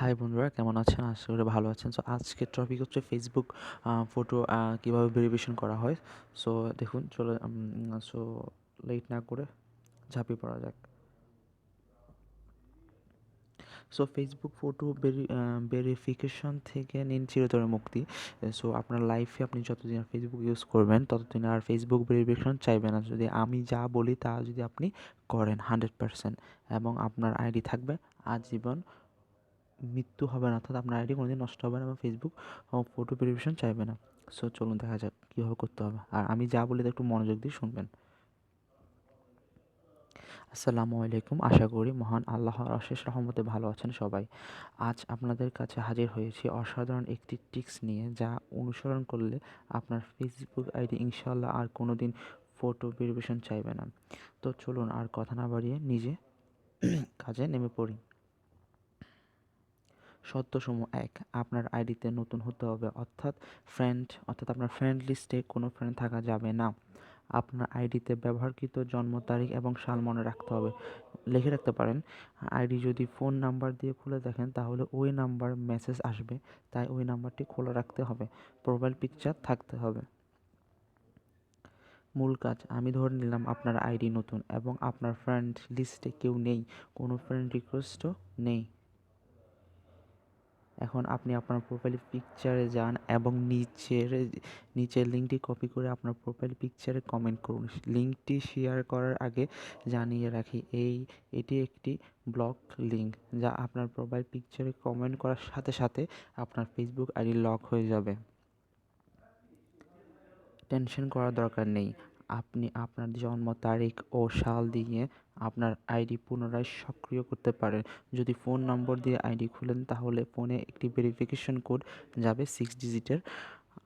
High বন্ধুরা, কেমন আছেন? আশা করি ভালো আছেন। সো আজকের টপিক হচ্ছে ফেসবুক ফটো কীভাবে ভেরিফিকেশন করা হয়। সো দেখুন, চলো সো লেট না করে ঝাঁপিয়ে পড়া যাক। সো ফেসবুক ফটো ভেরিফিকেশন থেকে নিন চিরতরে মুক্তি। সো আপনার লাইফে আপনি যতদিন ফেসবুক ইউজ করবেন, ততদিন আর ফেসবুক ভেরিফিকেশন চাইবে না। যদি আমি যা বলি, তা যদি আপনি করেন হান্ড্রেড পারসেন্ট এবং আপনার আইডি থাকবে আজীবন মৃত্যু হবে না, অর্থাৎ আপনার আইডি কোনোদিন নষ্ট হবে না এবং ফেসবুক ফটো ভেরিফিকেশন চাইবে না। সো চলুন দেখা যাক কীভাবে করতে হবে। আর আমি যা বলি একটু মনোযোগ দিয়ে শুনবেন। আসসালামু আলাইকুম, আশা করি মহান আল্লাহর অশেষ রহমতে ভালো আছেন সবাই। আজ আপনাদের কাছে হাজির হয়েছি অসাধারণ একটি টিক্স নিয়ে, যা অনুসরণ করলে আপনার ফেসবুক আইডি ইনশাল্লাহ আর কোনো দিন ফটো ভেরিফিকেশন চাইবে না। তো চলুন আর কথা না বাড়িয়ে নিজে কাজে নেমে পড়ি। শর্তসমূহ এক। আপনার আইডিতে নতুন হতে হবে, অর্থাৎ ফ্রেন্ড অর্থাৎ আপনার ফ্রেন্ড লিস্টে কোনো ফ্রেন্ড থাকা যাবে না। আপনার আইডিতে ব্যবহারকৃত জন্ম তারিখ এবং সাল মনে রাখতে হবে। লিখে রাখতে পারেন, আইডি যদি ফোন নাম্বার দিয়ে খুলে দেখেন, তাহলে ওই নাম্বার মেসেজ আসবে, তাই ওই নাম্বারটি খোলা রাখতে হবে প্রোফাইল পিকচার থাকতে হবে। মূল কাজ, আমি ধরে নিলাম আপনার আইডি নতুন এবং আপনার ফ্রেন্ড লিস্টে কেউ নেই, কোনো ফ্রেন্ড রিকোয়েস্টও নেই। এখন আপনি আপনার প্রোফাইল পিকচারে যান এবং নিচের নিচের লিঙ্কটি কপি করে আপনার প্রোফাইল পিকচারে কমেন্ট করুন। লিঙ্কটি শেয়ার করার আগে জানিয়ে রাখি, এই, এটি একটি ব্লক লিঙ্ক যা আপনার প্রোফাইল পিকচারে কমেন্ট করার সাথে সাথে আপনার ফেসবুক আইডি লক হয়ে যাবে। টেনশন করার দরকার নেই। আপনি আপনার জন্ম তারিখ ও সাল দিয়ে আপনার আইডি পুনরায় সক্রিয় করতে পারেন। যদি ফোন নম্বর দিয়ে আইডি খুলেন, তাহলে ফোনে একটি ভেরিফিকেশন কোড যাবে সিক্স ডিজিটের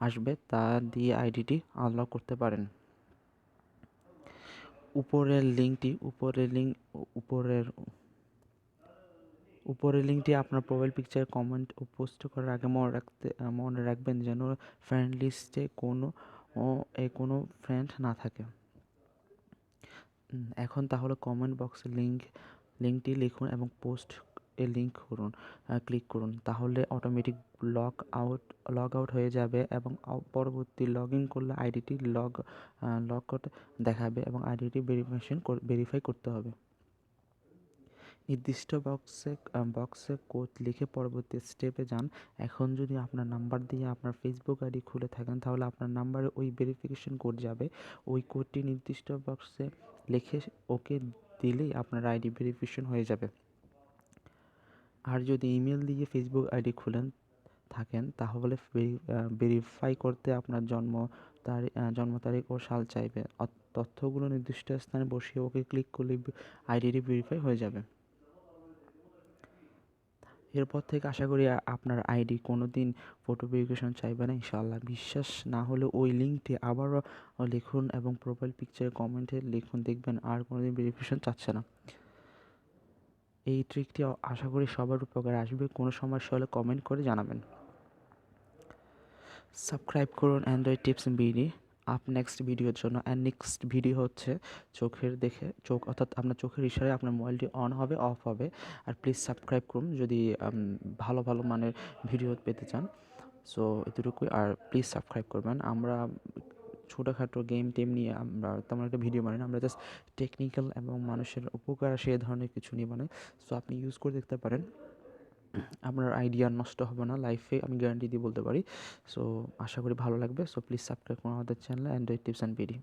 আসবে তা দিয়ে আইডিটি আনলক করতে পারেন। উপরের লিঙ্কটি, উপরের লিঙ্ক, উপরের উপরের লিঙ্কটি আপনার প্রোফাইল পিকচার কমেন্ট ও পোস্ট করার আগে মনে রাখতে, মনে রাখবেন যেন ফ্রেন্ড লিস্টে কোনো এ কোনো ফ্রেন্ড না থাকে। এখন তাহলে কমেন্ট বক্সে লিঙ্ক লিঙ্কটি লিখুন এবং পোস্ট এ লিঙ্ক করুন ক্লিক করুন। তাহলে automatic log out log out হয়ে যাবে এবং পরবর্তী লগ ইন করলে আইডিটি লগ লগ দেখাবে এবং আইডিটি ভেরিফিকেশন ভেরিফাই করতে হবে। নির্দিষ্ট বক্সে বক্সে কোড লিখে পরবর্তী স্টেপে যান। এখন যদি আপনার নাম্বার দিয়ে আপনার ফেসবুক আইডি খুলে থাকেন, তাহলে আপনার নাম্বারে ওই ভেরিফিকেশন কোড যাবে। ওই কোডটি নির্দিষ্ট বক্সে লিখে ওকে দিলেই আপনার আইডি ভেরিফিকেশন হয়ে যাবে। আর যদি ইমেল দিয়ে ফেসবুক আইডি খুলেন, থাকেন, তাহলে ভেরিফাই করতে আপনার জন্ম তারিখ জন্ম তারিখ ও সাল চাইবে। তথ্যগুলো নির্দিষ্ট স্থানে বসিয়ে ওকে ক্লিক করলে আইডিটি ভেরিফাই হয়ে যাবে। এরপর থেকে আশা করি আপনার আইডি কোনো দিন ফটো ভেরিফিকেশন চাইবে না, ইনশাআল্লাহ। বিশ্বাস না হলে ওই লিঙ্কটি আবারও লিখুন এবং প্রোফাইল পিকচারে কমেন্টে লিখুন, দেখবেন আর কোনো দিন ভেরিফিকেশন চাচ্ছে না। এই ট্রিকটি আশা করি সবার উপকারে আসবে। কোনো সমস্যা হলে কমেন্ট করে জানাবেন। সাবস্ক্রাইব করুন Android tips BD up next ভিডিওর জন্য অ্যান্ড নেক্সট ভিডিও হচ্ছে চোখের দেখে, চোখ অর্থাৎ আপনার চোখের ইশারায় আপনার মোবাইলটি অন হবে অফ হবে আর প্লিজ সাবস্ক্রাইব করুন যদি ভালো ভালো মানের ভিডিও পেতে চান। সো এতটুকুই আর প্লিজ সাবস্ক্রাইব করবেন। আমরা ছোটোখাটো গেম টেম নিয়ে আমরা তেমন একটা ভিডিও বানাই আমরা জাস্ট টেকনিক্যাল এবং মানুষের উপকার সে ধরনের কিছু নিয়ে বানাই। সো আপনি ইউজ করে দেখতে পারেন। আপনার আইডিয়া নষ্ট হবে না লাইফে আমি গ্যারান্টি দিয়ে বলতে পারি। সো আশা করি ভালো লাগবে। সো প্লিজ সাবস্ক্রাইব করুন আমাদের channel Android tips and video